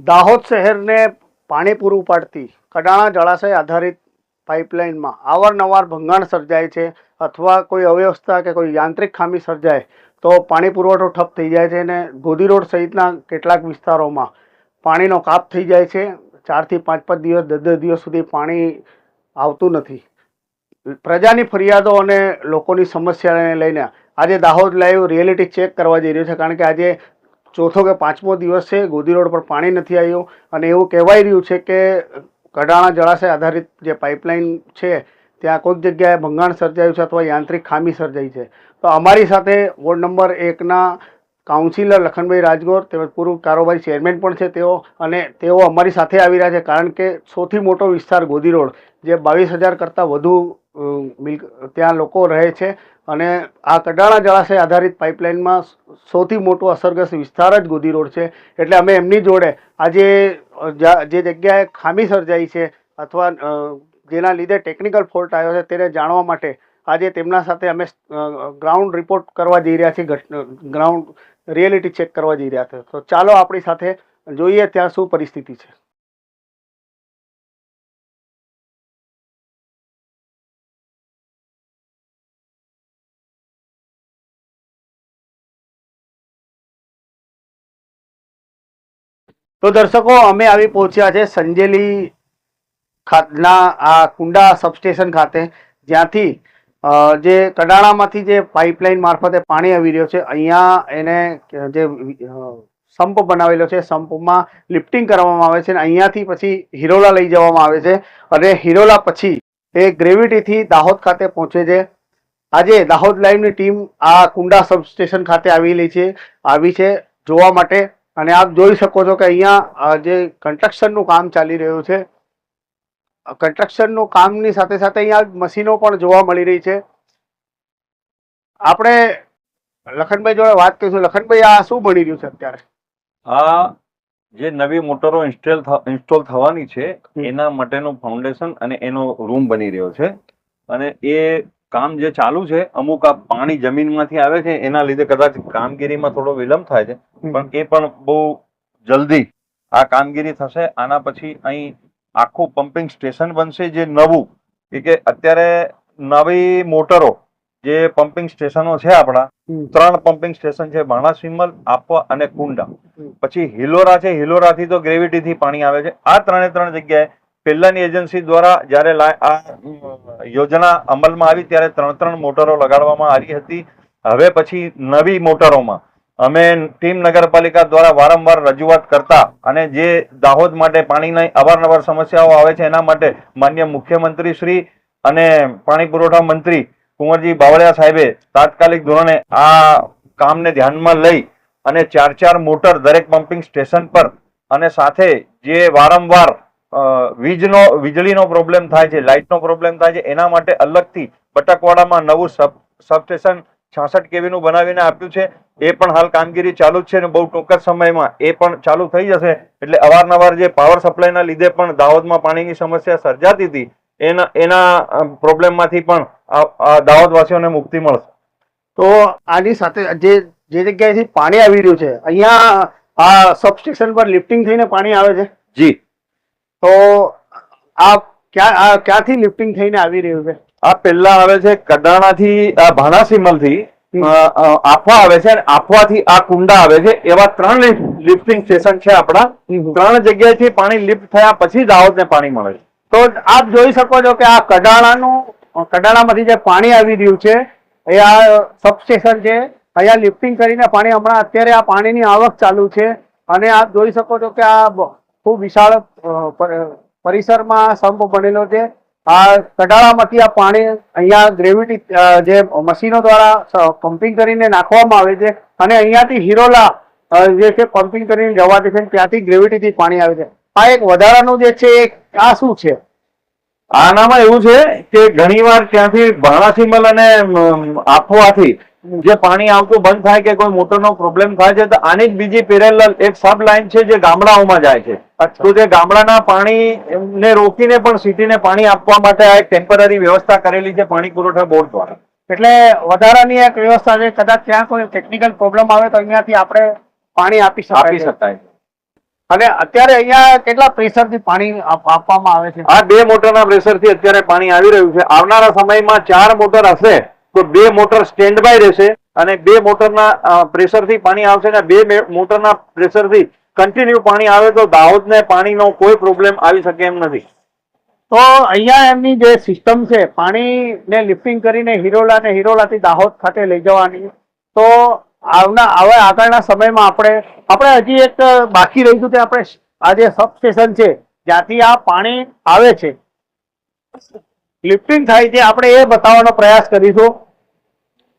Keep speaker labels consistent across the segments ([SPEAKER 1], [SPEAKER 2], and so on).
[SPEAKER 1] દાહોદ શહેરને પાણી પૂરું પાડતી કડાણા જળાશય આધારિત પાઇપલાઇનમાં અવારનવાર ભંગાણ સર્જાય છે અથવા કોઈ અવ્યવસ્થા કે કોઈ યાંત્રિક ખામી સર્જાય તો પાણી પુરવઠો ઠપ થઈ જાય છે અને ગોધી રોડ સહિતના કેટલાક વિસ્તારોમાં પાણીનો કાપ થઈ જાય છે. ચારથી પાંચ પાંચ દિવસ, દસ દસ દિવસ સુધી પાણી આવતું નથી. પ્રજાની ફરિયાદો અને લોકોની સમસ્યાને લઈને આજે દાહોદ લાઈવ રિયાલિટી ચેક કરવા જઈ રહ્યું છે કારણ કે આજે ચોથો કે પાંચમો દિવસ છે, ગોદી રોડ પર પાણી નથી આવ્યું અને એવું કહેવાઈ રહ્યું છે કે કડાણા જળાશય આધારિત જે પાઇપલાઇન છે, ત્યાં કોઈક જગ્યાએ ભંગાણ સર્જાયું છે અથવા યાંત્રિક ખામી સર્જાઈ છે. તો અમારી સાથે વોર્ડ નંબર એકના કાઉન્સિલર લખનભાઈ રાજગોર તેમજ પૂર્વ કારોબારી ચેરમેન પણ છે તેઓ અને તેઓ અમારી સાથે આવી રહ્યા છે કારણ કે સૌથી મોટો વિસ્તાર ગોદી રોડ, જે બાવીસ હજાર કરતાં વધુ ત્યાં લોકો રહે છે અને આ કડાણા જળાશય આધારિત પાઇપલાઇનમાં સૌથી મોટો અસરગ્રસ્ત વિસ્તાર જ ગોદી રોડ છે. એટલે અમે એમની જોડે આજે જે જગ્યાએ ખામી સર્જાઈ છે અથવા જેના લીધે ટેકનિકલ ફોલ્ટ આવ્યો છે તેને જાણવા માટે આજે તેમના સાથે અમે ગ્રાઉન્ડ રિપોર્ટ કરવા જઈ રહ્યા છીએ ગ્રાઉન્ડ રિયાલિટી ચેક કરવા જઈ રહ્યા છે. તો ચાલો આપણી સાથે જોઈએ ત્યાં શું પરિસ્થિતિ છે. તો દર્શકો, અમે આવી પહોંચ્યા છે સંજેલી ખાતના, આ કુંડા સબસ્ટેશન ખાતે. જ્યાંથી જે કડાણામાંથી જે પાઇપલાઇન મારફતે પાણી આવી રહ્યો છે, અહીંયા એને જે સંપ બનાવેલો છે, સંપમાં લિફ્ટિંગ કરવામાં આવે છે અને અહીંયાથી પછી હિરોલા લઈ જવામાં આવે છે. અને હિરોલા પછી એ ગ્રેવિટીથી દાહોદ ખાતે પહોંચે છે. આજે દાહોદ લાઈવની ટીમ આ કુંડા સબસ્ટેશન ખાતે આવેલી છે, આવી છે. જોવા માટે અને આપ જોઈ શકો છો કે અહીંયા જે કન્સ્ટ્રક્શનનું કામ ચાલી રહ્યું છે કન્સ્ટ્રક્શનનું કામની સાથે સાથે અહીંયા મશીનો પણ જોવા મળી રહી છે. આપણે લખનભાઈ જોડે વાત કરીશું. લખનભાઈ આ શું બની રહ્યું છે અત્યારે?
[SPEAKER 2] આ જે નવી મોટરો ઇન્સ્ટોલ ઇન્સ્ટોલ થવાની છે એના માટેનું ફાઉન્ડેશન અને એનો રૂમ બની રહ્યો છે. અને એ કામ જે ચાલુ છે અમુક આ પાણી જમીનમાંથી આવે છે એના લીધે કદાચ કામગીરીમાં થોડો વિલંબ થાય છે. પણ એ પણ બહુ જલ્દી આ કામગીરી થશે. આના પછી અહીં આખું પમ્પિંગ સ્ટેશન બનશે જે નવું. કે કે અત્યારે નવી મોટરો જે પમ્પિંગ સ્ટેશનો છે આપણા ત્રણ પમ્પિંગ સ્ટેશન છે બાણાસિમલ આપવા અને કુંડા. પછી હિલોરા છે હિલોરાથી તો ગ્રેવિટી થી પાણી આવે છે. આ ત્રણે ત્રણ જગ્યાએ પહેલાની એજન્સી દ્વારા જ્યારે આ યોજના અમલમાં આવી ત્યારે ત્રણ ત્રણ મોટરો લગાડવામાં આવી હતી. હવે પછી નવી મોટરોમાં. અમે ટીમ નગરપાલિકા દ્વારા વારંવાર રજૂઆત કરતા અને જે દાહોદ માટે પાણીની અવારનવાર સમસ્યાઓ આવે છે એના માટે માન્ય મુખ્યમંત્રી શ્રી અને પાણી પુરવઠા મંત્રી કુંવરજી બાવળિયા સાહેબે તાત્કાલિક ધોરણે આ કામને ધ્યાનમાં લઈ અને ચાર ચાર મોટર દરેક પમ્પિંગ સ્ટેશન પર અને સાથે જે વારંવાર વીજનો વીજળીનો પ્રોબ્લેમ થાય છે લાઇટનો પ્રોબ્લેમ થાય છે એના માટે અલગથી બટકવાડામાં નવું સબ સબસ્ટેશન છાસઠ કેવીનું બનાવીને આપ્યું છે. એ પણ હાલ કામગીરી ચાલુ જ છે અને બહુ ટૂંક જ સમયમાં એ પણ ચાલુ થઈ જશે. એટલે અવારનવાર જે પાવર સપ્લાયના લીધે પણ દાહોદમાં પાણીની સમસ્યા સર્જાતી હતી. એના એના પ્રોબ્લેમમાંથી પણ દાહોદવાસીઓને મુક્તિ મળશે.
[SPEAKER 1] તો આની સાથે જે જે જગ્યાએથી પાણી આવી રહ્યું છે અહીંયા આ સબસ્ટેશન પર લિફ્ટિંગ થઈને પાણી આવે છે?
[SPEAKER 2] જી.
[SPEAKER 1] તો આ ક્યાં ક્યાંથી લિફ્ટિંગ થઈને આવી રહ્યું છે?
[SPEAKER 2] આ પેલા આવે છે કડાણાથી આ ભાણાસીમલથી આફવા આવે છે અને આફવાથી આ કુંડા આવે છે. એવા ત્રણ લિફ્ટિંગ સ્ટેશન છે આપણા. ત્રણ જગ્યાએથી પાણી લિફ્ટ થયા પછી દાહોદને પાણી મળે છે.
[SPEAKER 1] તો આપ જોઈ શકો છો કે આ કડાણાનું કડાણામાંથી જે પાણી આવી રહ્યું છે એ આ સબસ્ટેશન છે. અહીંયા લિફ્ટિંગ કરીને પાણી હમણાં અત્યારે આ પાણીની આવક ચાલુ છે. અને આપ જોઈ શકો છો કે આ ખૂબ વિશાળ પરિસરમાં સંપ બનેલો છે. આ કટાળામાંથી આ પાણી અહીંયા ગ્રેવિટી જે મશીનો દ્વારા પમ્પિંગ કરીને નાખવામાં આવે છે અને અહીંયાથી હિરોલા જે છે પમ્પિંગ કરીને જવા દે છે ત્યાંથી ગ્રેવિટીથી પાણી આવે છે. આ એક વધારાનું જે છે આ શું છે?
[SPEAKER 2] આનામાં એવું છે કે ઘણીવાર ત્યાંથી ભાણાસીમલ અને આફવાથી જે પાણી આવતું બંધ થાય કે કોઈ મોટરનો પ્રોબ્લેમ થાય છે તો આની જ બીજી પેરેલલ એક સબ લાઈન છે જે ગામડાઓમાં જાય છે. તો જે ગામડાના પાણી ને રોકીને પણ સિટીને પાણી આપવા માટે આ એક ટેમ્પરરી વ્યવસ્થા કરેલી છે પાણી પુરવઠા બોર્ડ દ્વારા.
[SPEAKER 1] એટલે વધારાની એક વ્યવસ્થા છે કદાચ ત્યાં કોઈ ટેકનિકલ પ્રોબ્લેમ આવે તો અહીંયાથી આપણે પાણી આપી
[SPEAKER 2] આપી
[SPEAKER 1] શકાય. અને અત્યારે અહીંયા કેટલા પ્રેશરથી પાણી આપવામાં આવે છે?
[SPEAKER 2] આ બે મોટરના પ્રેશરથી અત્યારે પાણી આવી રહ્યું છે. આવનારા સમયમાં ચાર મોટર હશે. તો બે મોટર સ્ટેન્ડ બાય રહેશે અને બે મોટરના પ્રેશરથી પાણી આવશે અને બે મોટરના પ્રેશરથી કન્ટિન્યુ પાણી આવે તો દાહોદને પાણીનો કોઈ પ્રોબ્લેમ આવી શકે એમ નથી.
[SPEAKER 1] તો અહીંયા એમની જે સિસ્ટમ છે, પાણીને લિફ્ટિંગ કરીને હિરોલા ને હિરોલાથી દાહોદ ખાતે લઈ જવાની. તો આવના, હવે આગળના સમયમાં આપણે આપણે હજી એક બાકી રહીશું કે આપણે આ જે સબસ્ટેશન છે, જ્યાંથી આ પાણી આવે છે. લિફ્ટિંગ થાય છે, આપણે એ બતાવવાનો પ્રયાસ કરીશું.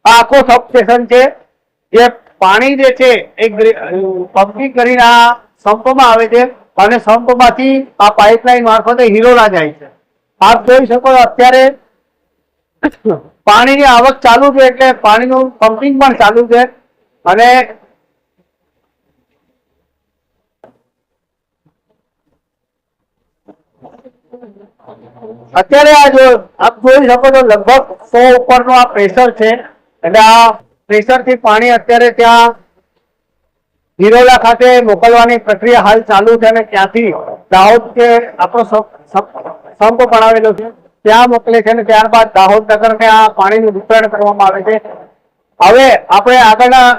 [SPEAKER 1] આ આખો સબસ્ટેશન છે, જે પાણી જે છે, એ પમ્પિંગ કરીને આ સંપમાં આવે છે. અને સંપમાંથી આ પાઇપલાઇન મારફતે હિરોલા જાય છે. આપ જોઈ શકો અત્યારે પાણીની આવક ચાલુ છે, એટલે પાણીનું પમ્પિંગ પણ ચાલુ છે. અને અત્યારે આ જો આપ જોઈ શકો તો લગભગ સો ઉપરનું આ પ્રેશર છે. એટલે આ પ્રેશરથી પાણી અત્યારે ત્યાં હિરોલા ખાતે મોકલવાની પ્રક્રિયા હાલ ચાલુ છે અને ત્યાંથી દાહોદ કે આપણો સંપ બનાવેલો છે ત્યાં મોકલે છે અને ત્યારબાદ દાહોદ નગરને આ પાણીનું વિતરણ કરવામાં આવે છે. હવે આપણે આગળના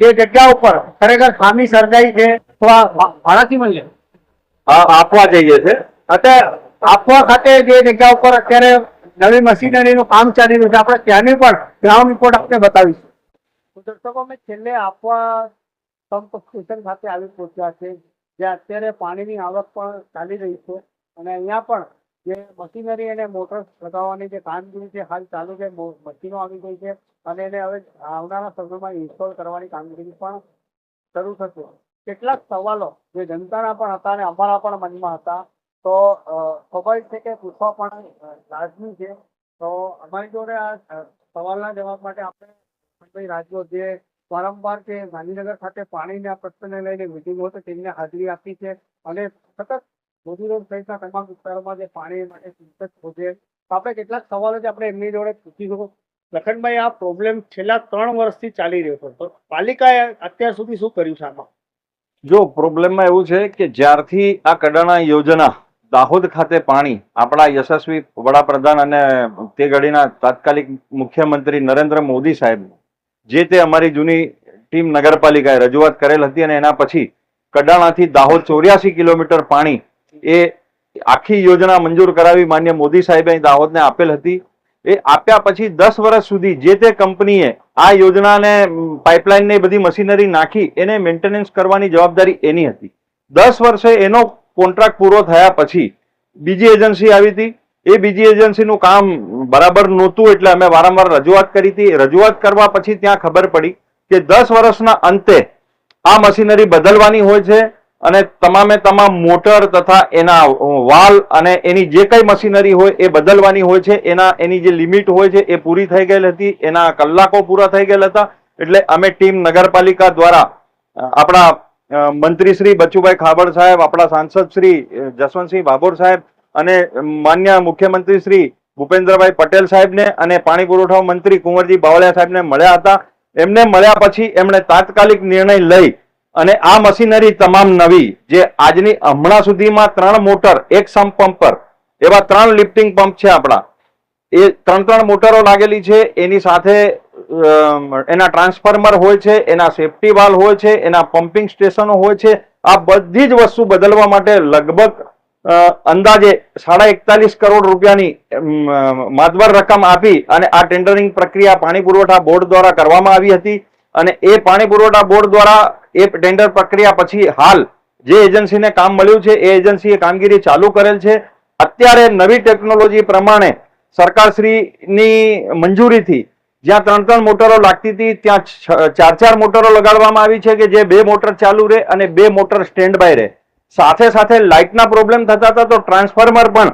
[SPEAKER 1] જે જગ્યા ઉપર ખરેખર ખામી સર્જાઈ છે તો આ ભાડાથી મળીએ.
[SPEAKER 2] આપવા જઈએ છે.
[SPEAKER 1] અત્યારે આપવા ખાતે જે જગ્યા ઉપર અત્યારે નવી મશીનરીનું કામ ચાલી રહ્યું છે, આપણે ત્યાંની પણ ગ્રાઉન્ડ રિપોર્ટ આપણે બતાવીશું. દર્શકો, અમે છેલ્લે આપવા પંપ સ્ટેશન ખાતે આવી પહોંચ્યા છે, જ્યાં અત્યારે પાણીની આવક પણ ચાલી રહી છે અને અહીંયા પણ જે મશીનરી અને મોટર લગાવવાની જે કામગીરી છે, હાલ ચાલુ છે મશીનો આવી ગઈ છે અને એને હવે આવનારા સમયમાં ઇન્સ્ટોલ કરવાની કામગીરી પણ શરૂ થશે. કેટલાક સવાલો જે જનતાના પણ હતા અને અમારા પણ મનમાં હતા. તો ખબર છે કે પૂછવા પણ લાજમી છે. તો અમારી જોડે આ સવાલના જવાબ માટે આપણે રાજ્યો જે વારંવાર કે ગાંધીનગર ખાતે પાણીના પ્રશ્નને લઈને મિટિંગો તો તેમને હાજરી આપી છે અને સતત મોદી સહિતના તમામ વિસ્તારોમાં જે પાણી માટે ચિંતક છે. આપણે કેટલાક સવાલો છે આપણે એમની જોડે પૂછીશું લખનભાઈ, આ પ્રોબ્લેમ છેલ્લા ત્રણ વર્ષથી ચાલી રહ્યો છે. તો પાલિકાએ અત્યાર સુધી શું કર્યું છે આમાં?
[SPEAKER 2] જો પ્રોબ્લેમમાં એવું છે કે જ્યારથી આ કડાણા યોજના દાહોદ ખાતે પાણી. આપણા યશસ્વી વડાપ્રધાન અને તે ઘડીના તાત્કાલિક મુખ્યમંત્રી નરેન્દ્ર મોદી સાહેબ જે તે અમારી જૂની ટીમ નગરપાલિકાએ રજૂઆત કરેલ હતી અને એના પછી કડાણાથી દાહોદ ચોર્યાસી કિલોમીટર પાણી એ આખી યોજના મંજૂર કરાવી માન્ય મોદી સાહેબે દાહોદને આપેલ હતી. એ આપ્યા પછી દસ વર્ષ સુધી જે તે કંપનીએ આ યોજનાને પાઇપલાઇનની બધી મશીનરી નાખી, એને મેન્ટેનન્સ કરવાની જવાબદારી એની હતી. દસ વર્ષે એનો કોન્ટ્રાક્ટ પૂરો થયા પછી બીજી એજન્સી આવી હતી. એ બીજી એજન્સીનું કામ બરાબર નહોતું એટલે અમે વારંવાર રજૂઆત કરી હતી. રજૂઆત કરવા પછી ત્યાં ખબર પડી કે દસ વર્ષના અંતે આ મશીનરી બદલવાની હોય છે અને તમામે તમામ મોટર તથા એના વાલ અને એની જે કઈ મશીનરી હોય એ બદલવાની હોય છે. એના, એની જે લિમિટ હોય છે એ પૂરી થઈ ગયેલ હતી. એના કલાકો પૂરા થઈ ગયેલા હતા. એટલે અમે ટીમ નગરપાલિકા દ્વારા આપણા મંત્રી શ્રી બચુભાઈ ખાબડ સાહેબ, આપણા સાંસદ શ્રી જસવંતસિંહ ભાભોર સાહેબ અને માન્ય મુખ્યમંત્રી શ્રી ભૂપેન્દ્રભાઈ પટેલ સાહેબને અને પાણી પુરવઠા મંત્રી કુંવરજી બાવળિયા સાહેબને મળ્યા હતા. એમને મળ્યા પછી એમણે તાત્કાલિક નિર્ણય લઈ અને આ મશીનરી તમામ નવી જે આજની હમણાં સુધીમાં ત્રણ મોટર, એક સંપ પંપ પર, એવા ત્રણ લિફ્ટિંગ પંપ છે આપણા. એ ત્રણ ત્રણ મોટરો લાગેલી છે. એની સાથે એના ટ્રાન્સફોર્મર હોય છે, એના સેફટી વાલ હોય છે, એના પમ્પિંગ સ્ટેશનો હોય છે, આ બધી જ વસ્તુ બદલવા માટે લગભગ અંદાજે સાડા એકતાલીસ કરોડ રૂપિયાની માતબર રકમ આપી અને આ ટેન્ડરિંગ પ્રક્રિયા પાણી પુરવઠા બોર્ડ દ્વારા કરવામાં આવી હતી અને એ પાણી પુરવઠા બોર્ડ દ્વારા એ ટેન્ડર પ્રક્રિયા પછી હાલ જે એજન્સીને કામ મળ્યું છે, એ એજન્સીએ કામગીરી ચાલુ કરેલ છે. અત્યારે નવી ટેકનોલોજી પ્રમાણે સરકારશ્રીની મંજૂરીથી જ્યાં ત્રણ ત્રણ મોટરો લાગતી હતી, ત્યાં ચાર ચાર મોટરો લગાડવામાં આવી છે કે જે બે મોટર ચાલુ રહે અને બે મોટર સ્ટેન્ડ બાય રહે. સાથે સાથે લાઇટના પ્રોબ્લેમ થતા હતા તો ટ્રાન્સફોર્મર પણ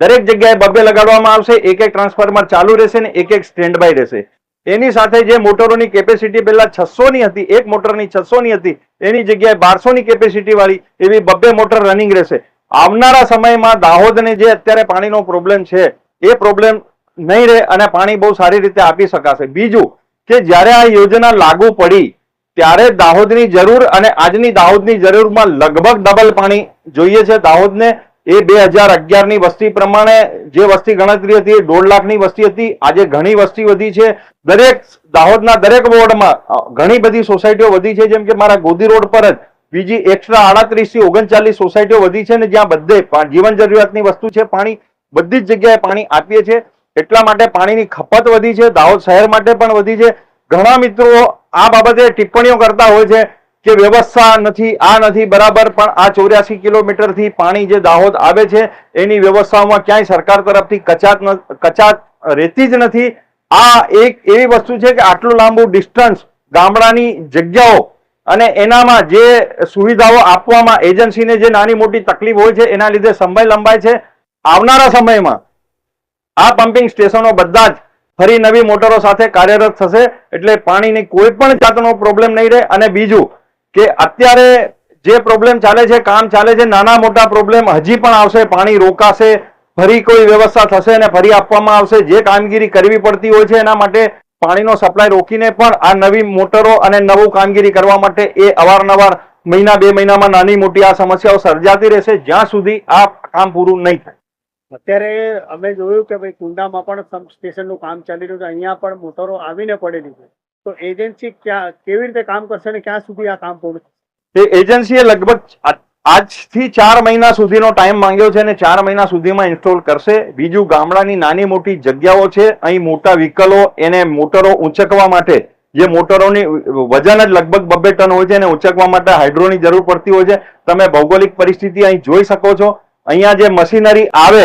[SPEAKER 2] દરેક જગ્યાએ બબ્બે લગાડવામાં આવશે, એક એક ટ્રાન્સફોર્મર ચાલુ રહેશે ને એક એક સ્ટેન્ડ બાય રહેશે. એની સાથે જે મોટરોની કેપેસિટી પહેલા છસો ની હતી, એક મોટરની છસો ની હતી, એની જગ્યાએ બારસો ની કેપેસિટી વાળી એવી બબ્બે મોટર રનિંગ રહેશે. આવનારા સમયમાં દાહોદને જે અત્યારે પાણીનો પ્રોબ્લેમ છે, એ પ્રોબ્લેમ નહીં રહે અને પાણી બહુ સારી રીતે આપી શકાશે. બીજું કે જ્યારે આ યોજના લાગુ પડી, ત્યારે દાહોદની જરૂર અને આજની દાહોદની જરૂરમાં લગભગ ડબલ પાણી જોઈએ છે. દાહોદને એ બે હજાર અગિયારની વસ્તી પ્રમાણે જે વસ્તી ગણતરી હતી એ દોઢ લાખની વસ્તી હતી. આજે ઘણી વસ્તી વધી છે. દરેક દાહોદના દરેક વોર્ડમાં ઘણી બધી સોસાયટીઓ વધી છે. જેમ કે મારા ગોદી રોડ પર જ બીજી એકસ્ટ્રા આડત્રીસથી ઓગણચાલીસ સોસાયટીઓ વધી છે ને જ્યાં બધે જીવન જરૂરિયાતની વસ્તુ છે. પાણી બધી જ જગ્યાએ પાણી આપીએ છીએ. એટલા માટે પાણીની ખપત વધી છે, દાહોદ શહેર માટે પણ વધી છે. ઘણા મિત્રો આ બાબતે ટિપ્પણીઓ કરતા હોય છે કે વ્યવસ્થા નથી, આ નથી, બરાબર, પણ આ ચોર્યાસી કિલોમીટરથી પાણી જે દાહોદ આવે છે, એની વ્યવસ્થાઓમાં ક્યાંય સરકાર તરફથી કચાત કચાત રહેતી જ નથી. આ એક એવી વસ્તુ છે કે આટલું લાંબુ ડિસ્ટન્સ ગામડાની જગ્યાઓ અને એનામાં જે સુવિધાઓ આપવામાં એજન્સીને જે નાની મોટી તકલીફ હોય છે, એના લીધે સમય લંબાય છે. આવનારા સમયમાં આ પમ્પિંગ સ્ટેશનો બધા જ ફરી નવી મોટરો સાથે કાર્યરત થશે એટલે પાણીની કોઈ પણ જાતનો પ્રોબ્લેમ નહીં રહે. અને બીજું કે અત્યારે જે પ્રોબ્લેમ ચાલે છે, કામ ચાલે છે, નાના મોટા પ્રોબ્લેમ હજી પણ આવશે. પાણી રોકાશે, ફરી કોઈ વ્યવસ્થા થશે અને ફરી આપવામાં આવશે. જે કામગીરી કરવી પડતી હોય છે, એના માટે પાણીનો સપ્લાય રોકીને પણ આ નવી મોટરો અને નવું કામગીરી કરવા માટે એ અવારનવાર મહિના, બે મહિનામાં નાની મોટી આ સમસ્યાઓ સર્જાતી રહેશે. જ્યાં સુધી આ કામ પૂરું નહીં થાય.
[SPEAKER 1] અત્યારે અમે જોયું કે ભાઈ કુંડામાં પણ સબ સ્ટેશનનું કામ ચાલી રહ્યું છે. અહીંયા પણ મોટરો આવીને પડેલી છે. તો એજન્સી ક્યાં, કેવી રીતે કામ કરશે અને ક્યાં સુધી આ કામ પૂરું થશે?
[SPEAKER 2] એજન્સીએ લગભગ આજથી ચાર મહિના સુધીનો ટાઈમ માંગ્યો છે અને ચાર મહિના સુધીમાં ઇન્સ્ટોલ કરશે. બીજું ગામડાની નાની મોટી જગ્યાઓ છે. અહીં મોટા વ્હીકલો, એને મોટરો ઊંચકવા માટે, જે મોટરોની વજન જ લગભગ બબ્બે ટન હોય છે, એને ઊંચકવા માટે હાઇડ્રોની જરૂર પડતી હોય છે. તમે ભૌગોલિક પરિસ્થિતિ અહીં જોઈ શકો છો. અહીંયા જે મશીનરી આવે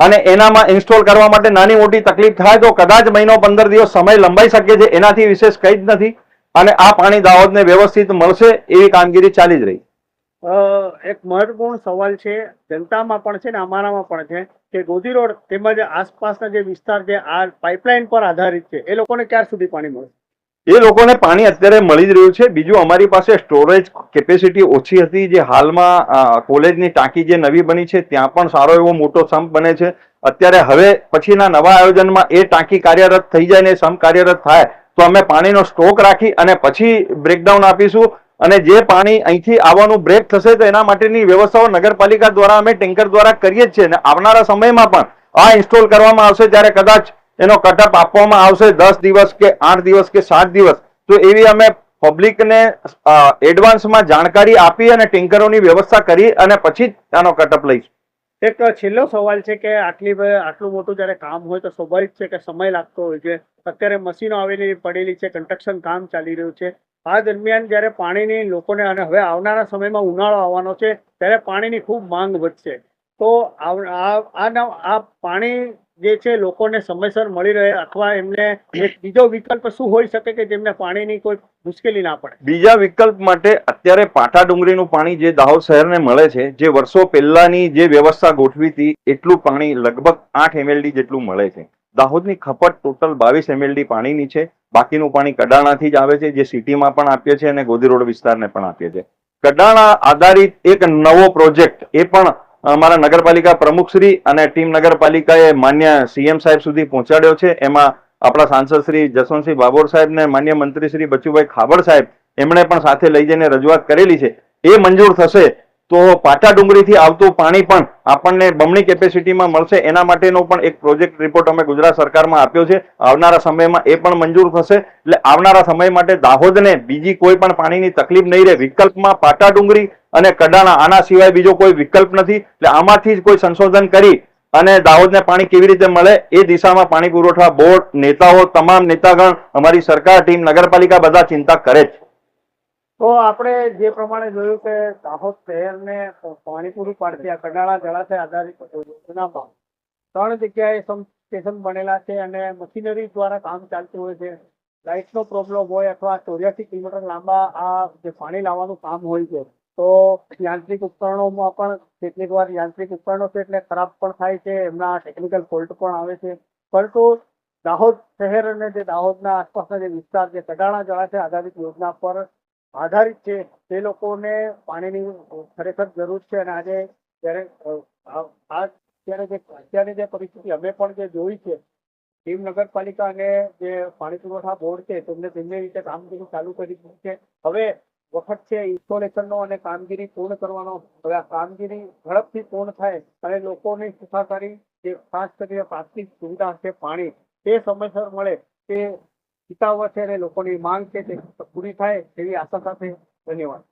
[SPEAKER 2] અને એનામાં ઇન્સ્ટોલ કરવા માટે નાની મોટી તકલીફ થાય તો કદાચ મહિનો પંદર દિવસ સમય લંબાઈ શકે છે. એનાથી વિશેષ કંઈ જ નથી. અને આ પાણી દાહોદને વ્યવસ્થિત મળશે એવી કામગીરી ચાલી જ રહી.
[SPEAKER 1] એક મહત્વપૂર્ણ સવાલ છે. જનતામાં પણ છે ને અમારામાં પણ છે કે ગોધી રોડ તેમજ આસપાસના જે વિસ્તાર છે, આ પાઇપલાઇન પર આધારિત છે. એ લોકોને ક્યાર સુધી પાણી મળશે
[SPEAKER 2] એ લોકોને પાણી અત્યારે મળી જ રહ્યું છે. બીજું, અમારી પાસે સ્ટોરેજ કેપેસિટી ઓછી હતી જે હાલમાં કોલેજની ટાંકી જે નવી બની છે, ત્યાં પણ સારો એવો મોટો સંપ બને છે. અત્યારે હવે પછીના નવા આયોજનમાં એ ટાંકી કાર્યરત થઈ જાય ને સંપ કાર્યરત થાય, તો અમે પાણીનો સ્ટોક રાખી અને પછી બ્રેકડાઉન આપીશું. અને જે પાણી અહીંથી આવવાનું બ્રેક થશે, તો એના માટેની વ્યવસ્થાઓ નગરપાલિકા દ્વારા અમે ટેન્કર દ્વારા કરીએ જ છીએ. અને આવનારા સમયમાં પણ આ ઇન્સ્ટોલ કરવામાં આવશે ત્યારે કદાચ એનો કટઅપ આપવામાં આવશે દસ દિવસ કે આઠ દિવસ કે સાત દિવસ. તો એવી અમે પબ્લિકને એડવાન્સમાં જાણકારી આપી અને ટેન્કરોની વ્યવસ્થા કરી અને પછી આનો કટઅપ લઈશું.
[SPEAKER 1] એક છેલ્લો સવાલ છે કે આટલી આટલું મોટું જ્યારે કામ હોય તો સ્વાભાવિક છે કે સમય લાગતો હોય છે. અત્યારે મશીનો આવેલી પડેલી છે, કન્સ્ટ્રક્શન કામ ચાલી રહ્યું છે. આ દરમિયાન જ્યારે પાણીની લોકોને અને હવે આવનારા સમયમાં ઉનાળો આવવાનો છે, ત્યારે પાણીની ખૂબ માંગ વધશે. તો આ આ પાણી જે છે લોકોને સમયસર મળી રહે અથવા એમને એક બીજો વિકલ્પ શું હોઈ શકે કે જેમને પાણીની કોઈ મુશ્કેલી ના પડે?
[SPEAKER 2] બીજા વિકલ્પ માટે અત્યારે પાટા ડુંગરીનું પાણી જે દાહોદ શહેરને મળે છે, જે વર્ષો પહેલાની જે વ્યવસ્થા ગોઠવી હતી, એટલું પાણી લગભગ આઠ એમએલડી જેટલું મળે છે. દાહોદની ખપત ટોટલ બાવીસ એમએલડી પાણીની છે. બાકીનું પાણી કડાણાથી જ આવે છે, જે સિટીમાં પણ આપીએ છીએ અને ગોધી રોડ વિસ્તારને પણ આપીએ છીએ. કડાણા આધારિત એક નવો પ્રોજેક્ટ, એ પણ અમારા નગરપાલિકા પ્રમુખશ્રી અને ટીમ નગરપાલિકાએ માન્ય સીએમ સાહેબ સુધી પહોંચાડ્યો છે. એમાં આપણા સાંસદ શ્રી જસવંતસિંહ બાબોર સાહેબ ને માન્ય મંત્રી શ્રી બચુભાઈ ખાબડ સાહેબ એમણે પણ સાથે લઈ જઈને રજૂઆત કરેલી છે. એ મંજૂર થશે તો પાટા ડુંગરીથી આવતું પાણી પણ આપણને બમણી કેપેસિટીમાં મળશે. એના માટેનો પણ એક પ્રોજેક્ટ રિપોર્ટ અમે ગુજરાત સરકારમાં આપ્યો છે. આવનારા સમયમાં એ પણ મંજૂર થશે. એટલે આવનારા સમય માટે દાહોદને બીજી કોઈ પણ પાણીની તકલીફ નહીં રહે. વિકલ્પમાં પાટા ડુંગરી અને કડાણા, આના સિવાય બીજો કોઈ વિકલ્પ નથી. એટલે આમાંથી જ કોઈ સંશોધન કરી અને દાહોદને પાણી કેવી રીતે મળે એ દિશામાં પાણી પુરવઠા બોર્ડ, નેતાઓ, તમામ નેતાગણ, અમારી સરકાર, ટીમ, નગરપાલિકા બધા ચિંતા કરે છે
[SPEAKER 1] તો આપણે જે પ્રમાણે જોયું કે દાહોદ શહેરને પાણી પૂરું પાડતી આ કડાળા જળાશય આધારિત યોજનામાં ત્રણ જગ્યાએ સ્ટેશન બનેલા છે અને મશીનરી દ્વારા કામ ચાલતું હોય છે. લાઇટનો પ્રોબ્લેમ હોય અથવા ચોર્યાસી કિલોમીટર લાંબા આ જે પાણી લાવવાનું કામ હોય છે, તો યાંત્રિક ઉપકરણોમાં પણ કેટલીક વાર યાંત્રિક ઉપકરણો છે એટલે ખરાબ પણ થાય છે, એમના ટેકનિકલ ફોલ્ટ પણ આવે છે. પરંતુ દાહોદ શહેર અને જે દાહોદના આસપાસના જે વિસ્તાર છે, કડાણા જળાશય આધારિત યોજના પર આધારિત છે. તે લોકોને પાણીની ખરેખર જરૂર છે અને આજે જ્યારે આ અત્યારે જે પરિસ્થિતિ અમે પણ જે જોઈ છે ટીમ નગરપાલિકા અને જે પાણી પુરવઠા બોર્ડ છે, તેમને ધીમે રીતે કામગીરી ચાલુ કરી દીધી છે. હવે વખત છે ઇન્સ્ટોલેશનનો અને કામગીરી પૂર્ણ કરવાનો. હવે આ કામગીરી ઝડપથી પૂર્ણ થાય અને લોકોની સુખાકારી જે ખાસ કરીને પ્રાથમિક સુવિધા છે પાણી, તે સમયસર મળે તે હિતાવહ છે લોકોની માંગ છે તે પૂરી થાય તેવી આશા સાથે ધન્યવાદ.